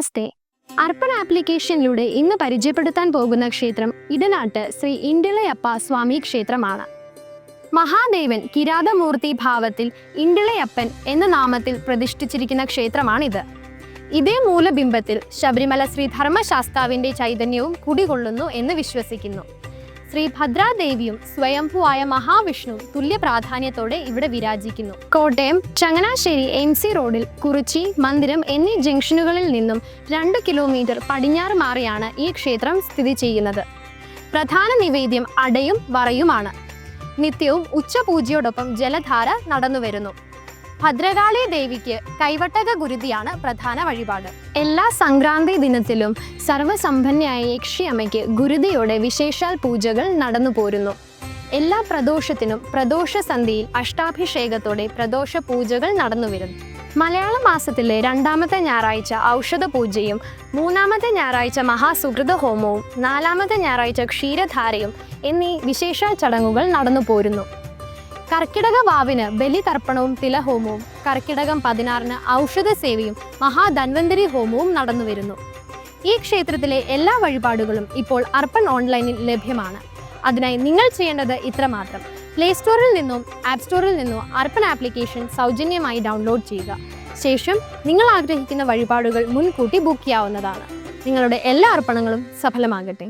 നമസ്തേ. അർപ്പൺ ആപ്ലിക്കേഷനിലൂടെ ഇന്ന് പരിചയപ്പെടുത്താൻ പോകുന്ന ക്ഷേത്രം ഇടനാട്ട് ശ്രീ ഇണ്ടിളയപ്പ സ്വാമി ക്ഷേത്രമാണ്. മഹാദേവൻ കിരാതമൂർത്തി ഭാവത്തിൽ ഇണ്ടിളയപ്പൻ എന്ന നാമത്തിൽ പ്രതിഷ്ഠിച്ചിരിക്കുന്ന ക്ഷേത്രമാണിത്. ഇതേ മൂലബിംബത്തിൽ ശബരിമല ശ്രീ ധർമ്മശാസ്താവിന്റെ ചൈതന്യവും കുടികൊള്ളുന്നു എന്ന് വിശ്വസിക്കുന്നു. ശ്രീ ഭദ്രാദേവിയും സ്വയംഭുവായ മഹാവിഷ്ണു തുല്യ പ്രാധാന്യത്തോടെ ഇവിടെ വിരാജിക്കുന്നു. കോട്ടയം ചങ്ങനാശ്ശേരി എം സി റോഡിൽ കുറിച്ചി മന്ദിരം എന്നീ ജംഗ്ഷനുകളിൽ നിന്നും രണ്ട് കിലോമീറ്റർ പടിഞ്ഞാറ് മാറിയാണ് ഈ ക്ഷേത്രം സ്ഥിതി ചെയ്യുന്നത്. പ്രധാന നിവേദ്യം അടയും വറയുമാണ്. നിത്യവും ഉച്ചപൂജയോടൊപ്പം ജലധാര നടന്നുവരുന്നു. ഭദ്രകാളി ദേവിക്ക് കൈവട്ടക ഗുരുതിയാണ് പ്രധാന വഴിപാട്. എല്ലാ സംക്രാന്തി ദിനത്തിലും സർവസമ്പന്നയായ യക്ഷിയമ്മയ്ക്ക് ഗുരുതിയോടെ വിശേഷാൽ പൂജകൾ നടന്നു പോരുന്നു. എല്ലാ പ്രദോഷത്തിനും പ്രദോഷ സന്ധിയിൽ അഷ്ടാഭിഷേകത്തോടെ പ്രദോഷ പൂജകൾ നടന്നു വരുന്നു മലയാള മാസത്തിലെ രണ്ടാമത്തെ ഞായറാഴ്ച ഔഷധ പൂജയും മൂന്നാമത്തെ ഞായറാഴ്ച മഹാസുഹൃത ഹോമവും നാലാമത്തെ ഞായറാഴ്ച ക്ഷീരധാരയും എന്നീ വിശേഷാൽ ചടങ്ങുകൾ നടന്നു പോരുന്നു. കർക്കിടക വാവിന് ബലിതർപ്പണവും തിലഹോമവും കർക്കിടകം പതിനാറിന് ഔഷധ സേവയും മഹാധന്വന്തരി ഹോമവും നടന്നു വരുന്നു. ഈ ക്ഷേത്രത്തിലെ എല്ലാ വഴിപാടുകളും ഇപ്പോൾ അർപ്പൺ ഓൺലൈനിൽ ലഭ്യമാണ്. അതിനായി നിങ്ങൾ ചെയ്യേണ്ടത് ഇത്രമാത്രം. പ്ലേ സ്റ്റോറിൽ നിന്നും ആപ്പ് സ്റ്റോറിൽ നിന്നും അർപ്പൺ ആപ്ലിക്കേഷൻ സൗജന്യമായി ഡൗൺലോഡ് ചെയ്യുക. ശേഷം നിങ്ങൾ ആഗ്രഹിക്കുന്ന വഴിപാടുകൾ മുൻകൂട്ടി ബുക്ക് ചെയ്യാവുന്നതാണ്. നിങ്ങളുടെ എല്ലാ അർപ്പണങ്ങളും സഫലമാകട്ടെ.